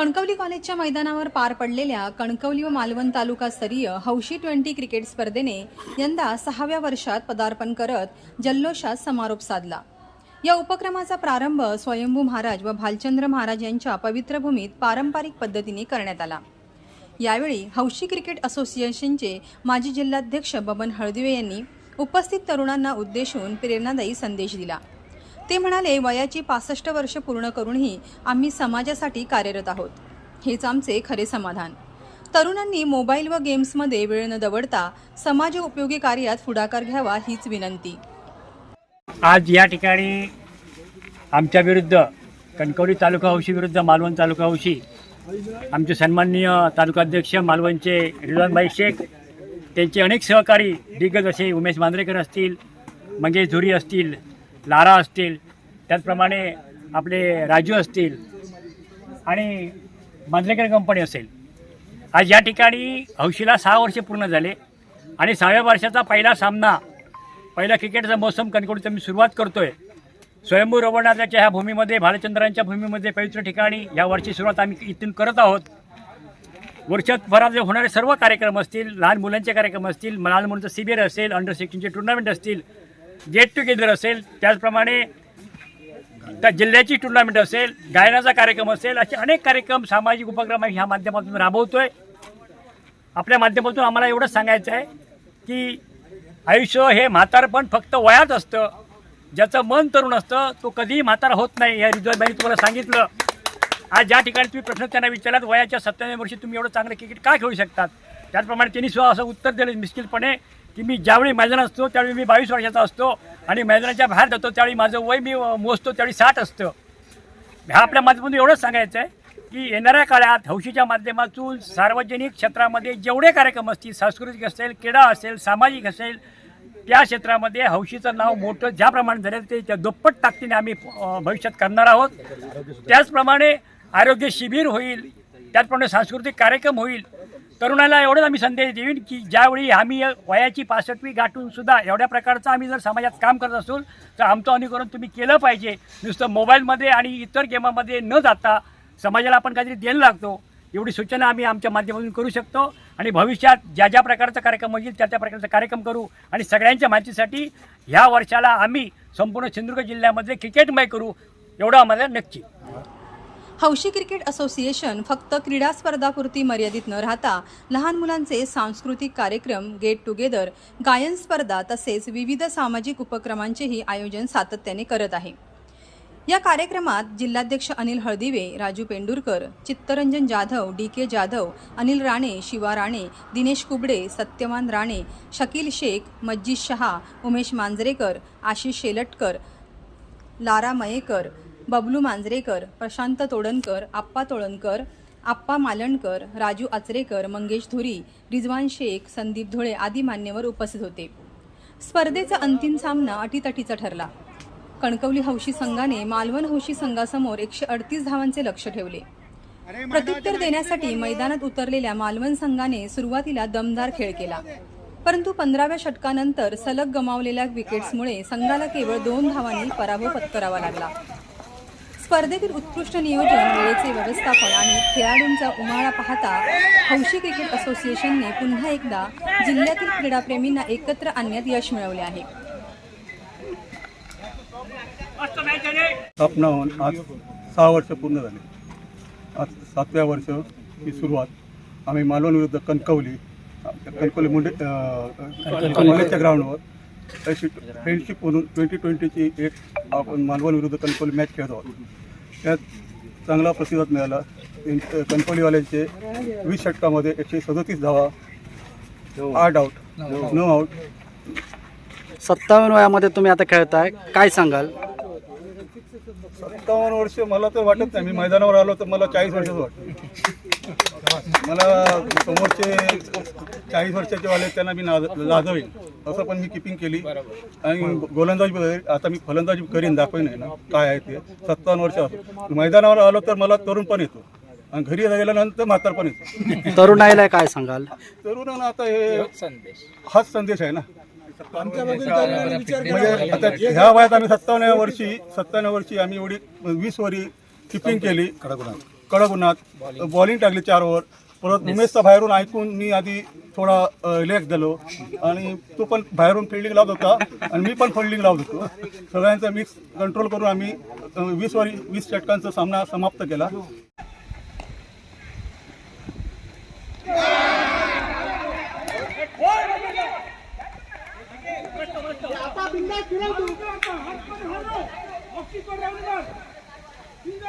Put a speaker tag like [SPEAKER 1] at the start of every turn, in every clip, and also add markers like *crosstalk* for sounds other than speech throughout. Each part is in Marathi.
[SPEAKER 1] कणकवली कॉलेजच्या मैदानावर पार पडलेल्या कणकवली व मालवण तालुका स्तरीय हौशी ट्वेंटी क्रिकेट स्पर्धेने यंदा सहाव्या वर्षात पदार्पण करत जल्लोषात समारोप साधला. या उपक्रमाचा प्रारंभ स्वयंभू महाराज व भालचंद्र महाराज यांच्या पवित्र भूमीत पारंपरिक पद्धतीने करण्यात आला. यावेळी हौशी क्रिकेट असोसिएशनचे माजी जिल्हाध्यक्ष बबन हळदिवे यांनी उपस्थित तरुणांना उद्देशून प्रेरणादायी संदेश दिला. ते म्हणाले वयाची पासष्ट वर्ष पूर्ण करूनही आम्ही समाजासाठी कार्यरत आहोत. हेच आमचे खरे समाधान. तरुणांनी मोबाईल व गेम्समध्ये वेळ न दवडता समाज उपयोगी कार्यात पुढाकार घ्यावा हीच विनंती.
[SPEAKER 2] आज या ठिकाणी आमच्या विरुद्ध कणकवली तालुका हौशी विरुद्ध मालवण तालुका हौशी आमचे सन्माननीय तालुकाध्यक्ष मालवणचे रिजवानबाई शेख त्यांचे अनेक सहकारी दिग्गज असे उमेश मांद्रेकर असतील मंगेश धुरी असतील लारा असतील त्याचप्रमाणे आपले राजू असतील आणि मांजरेकर कंपनी असेल. आज या ठिकाणी हौशीला सहा वर्ष पूर्ण झाले आणि सहाव्या वर्षाचा पहिला सामना पहिला क्रिकेटचा मोसम कणकोडीचा मी सुरुवात करतोय. स्वयंभू रवळनाथाच्या ह्या भूमीमध्ये भालचंद्रांच्या भूमीमध्ये पवित्र ठिकाणी या वर्षी सुरुवात आम्ही इथून करत आहोत. वर्षभरात जे होणारे सर्व कार्यक्रम असतील लहान मुलांचे कार्यक्रम असतील लहान मुलांचं शिबिर असेल अंडर सिक्स्टीनचे टुर्नामेंट असतील गेट टुगेदर असेल. त्याचप्रमाणे त्या जिल्ह्याची टुर्नामेंट असेल गायनाचा कार्यक्रम असेल असे अनेक कार्यक्रम सामाजिक उपक्रम ह्या माध्यमातून राबवतोय. आपल्या माध्यमातून आम्हाला एवढंच सांगायचं आहे की आयुष्य हे म्हातारपण फक्त वयात असतं. ज्याचं मन तरुण असतं तो कधीही म्हातारा होत नाही. या रिजवाबाईंनी तुम्हाला सांगितलं. आज ज्या ठिकाणी तुम्ही प्रश्न त्यांना विचारलात वयाच्या सत्त्याण्णव वर्षी तुम्ही एवढं चांगलं क्रिकेट का खेळू शकतात? त्याचप्रमाणे त्यांनी सुद्धा असं उत्तर दिलं मिश्किलपणे की मी ज्यावेळी मैदान असतो त्यावेळी मी बावीस वर्षाचा असतो आणि मैदानाच्या बाहेर जातो त्यावेळी माझं वय मी मोजतो त्यावेळी साठ असतं. ह्या आपल्या माध्यमातून एवढंच सांगायचं आहे की येणाऱ्या काळात हौशीच्या माध्यमातून सार्वजनिक क्षेत्रामध्ये जेवढे कार्यक्रम असतील सांस्कृतिक असेल क्रीडा असेल सामाजिक असेल त्या क्षेत्रामध्ये हौशीचं नाव मोठं ज्याप्रमाणे झालं ते त्या दुप्पट ताकदीने आम्ही भविष्यात करणार आहोत. त्याचप्रमाणे आरोग्य शिबिर होईल त्याचप्रमाणे सांस्कृतिक कार्यक्रम होईल तरुणाला एवढंच आम्ही संदेश देईन की ज्यावेळी आम्ही वयाची पासष्टवी गाठूनसुद्धा एवढ्या प्रकारचं आम्ही जर समाजात काम करत असू तर आमचं अनुकरण तुम्ही केलं पाहिजे. नुसतं मोबाईलमध्ये आणि इतर गेमामध्ये न जाता समाजाला आपण काहीतरी द्यायला लागतो. एवढी सूचना आम्ही आमच्या माध्यमातून करू शकतो आणि भविष्यात ज्या ज्या प्रकारचा कार्यक्रम होईल त्या त्या प्रकारचा कार्यक्रम करू आणि सगळ्यांच्या माहितीसाठी ह्या वर्षाला आम्ही संपूर्ण सिंधुदुर्ग जिल्ह्यामध्ये क्रिकेटमय करू एवढं आम्हाला नक्की.
[SPEAKER 1] हौशी क्रिकेट असोसिएशन फक्त क्रीडा स्पर्धापुरती मर्यादित न राहता लहान मुलांचे सांस्कृतिक कार्यक्रम गेट टुगेदर गायन स्पर्धा तसेच विविध सामाजिक उपक्रमांचेही आयोजन सातत्याने करत आहे. या कार्यक्रमात जिल्हाध्यक्ष अनिल हळदिवे राजू पेंडुरकर चित्तरंजन जाधव डी के जाधव अनिल राणे शिवा राणे दिनेश कुबडे सत्यवान राणे शकील शेख मज्जिद शहा उमेश मांजरेकर आशिष शेलटकर लारा मयेकर बबलू मांजरेकर प्रशांत तोडणकर आप्पा तोळणकर आप्पा मालणकर राजू आचरेकर मंगेश धुरी रिजवान शेख संदीप धुळे आदी मान्यवर उपस्थित होते. स्पर्धेचा अंतिम सामना अटीतटीचा ठरला. कणकवली हौशी संघाने मालवण हौशी संघासमोर एकशे अडतीस धावांचे लक्ष ठेवले. प्रत्युत्तर देण्यासाठी मैदानात उतरलेल्या मालवण संघाने सुरुवातीला दमदार खेळ केला. परंतु पंधराव्या षटकानंतर सलग गमावलेल्या विकेट्समुळे संघाला केवळ दोन धावांनी पराभव पत्करावा लागला. स्पर्धेतील उत्कृष्ट नियोजन वेळेचे व्यवस्थापन आणि खेळाडूंचा उमाळा पाहता हौशी क्रिकेट असोसिएशनने पुन्हा एकदा जिल्ह्यातील क्रीडाप्रेमींना एकत्र आणण्यात यश मिळवले आहे.
[SPEAKER 3] स्थापना होऊन आज सहा वर्ष पूर्ण झाले. आज सातव्या वर्षाची सुरुवात. आम्ही मालवण विरुद्ध कणकवली कणकवली मुंडे कॉलेजच्या ग्राउंडवर तशी फ्रेंडशिप म्हणून ट्वेंटी ट्वेंटीची एक आपण मालवण विरुद्ध कणकवली मॅच खेळत आहोत. त्यात चांगला प्रतिसाद मिळाला. कणकवलीवाल्यांचे वीस षटकामध्ये एकशे सदतीस धावा आठ आऊट नो आऊट
[SPEAKER 4] सत्तावन्न वयामध्ये तुम्ही आता खेळताय. काय सांगाल?
[SPEAKER 3] सत्तावन्न वर्ष मला तर वाटत नाही. मी मैदानावर आलो तर मला चाळीस वर्षाचं वाटतं. मला समोरचे चाळीस वर्षाचे वाले त्यांना मी नाद लाजवेन. असं पण मी किपिंग केली. आणि गोलंदाजी आता मी फलंदाजी करीन दाखवेन आहे ना काय आहे ते. सत्तावन्न वर्ष मैदानावर आलो तर मला तरुण पण येतो. आणि घरी गेल्यानंतर म्हातार पण येतो. *laughs*
[SPEAKER 4] तरुणाईला काय सांगाल?
[SPEAKER 3] तरुणांना आता हे हाच संदेश आहे ना. म्हणजे आता ह्या वयात आम्ही सत्तावन्न वर्षी सत्त्याण्णव वर्षी आम्ही एवढी वीस वरी किपिंग केली. कडक उन्हात बॉलिंग टाकली चार ओव्हर परत उमेशचा बाहेरून ऐकून मी आधी थोडा रिलॅक्स झालो. आणि तो पण बाहेरून फिल्डिंग लावत होता आणि मी पण फिल्डिंग लावत होतो. सगळ्यांचा मिक्स कंट्रोल करून आम्ही वीस वर वीस षटकांचा सामना समाप्त केला.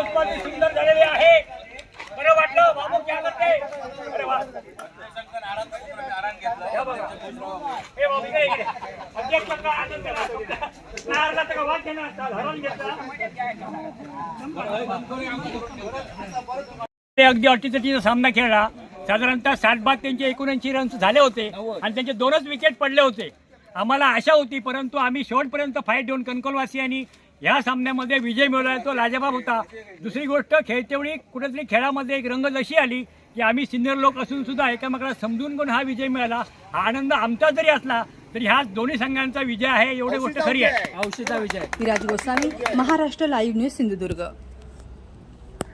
[SPEAKER 2] आहे सुंदर झालेली आहे बरं वाटलं बाबू काय करते अरे वा हे बाबू इकडे, इकडे. अध्यक्षांचा आनंद झाला. तर वाद घेणार? हरवून घेतला. अगदी अटीतटीचा सामना खेळला साधारणतः साठ बाद त्यांचे एकोणऐंशी रन्स झाले होते आणि त्यांचे दोनच विकेट पडले होते आम्हाला आशा होती परंतु आम्ही शेवटपर्यंत फाईट देऊन कणकवलवासियांनी ह्या सामन्यामध्ये विजय मिळवला तो लाजवाब होता. दुसरी गोष्ट खेळतेवेळी कुठेतरी खेळामध्ये एक रंगत अशी आली की आम्ही सिनियर लोक असून सुद्धा एकामेकाला समजून घेऊन हा विजय मिळाला. हा आनंद आमचा जरी असला तरी हा दोन्ही संघांचा विजय आहे एवढी गोष्ट खरी आहे.
[SPEAKER 1] Viraj Goswami Maharashtra live news Sindhudurg.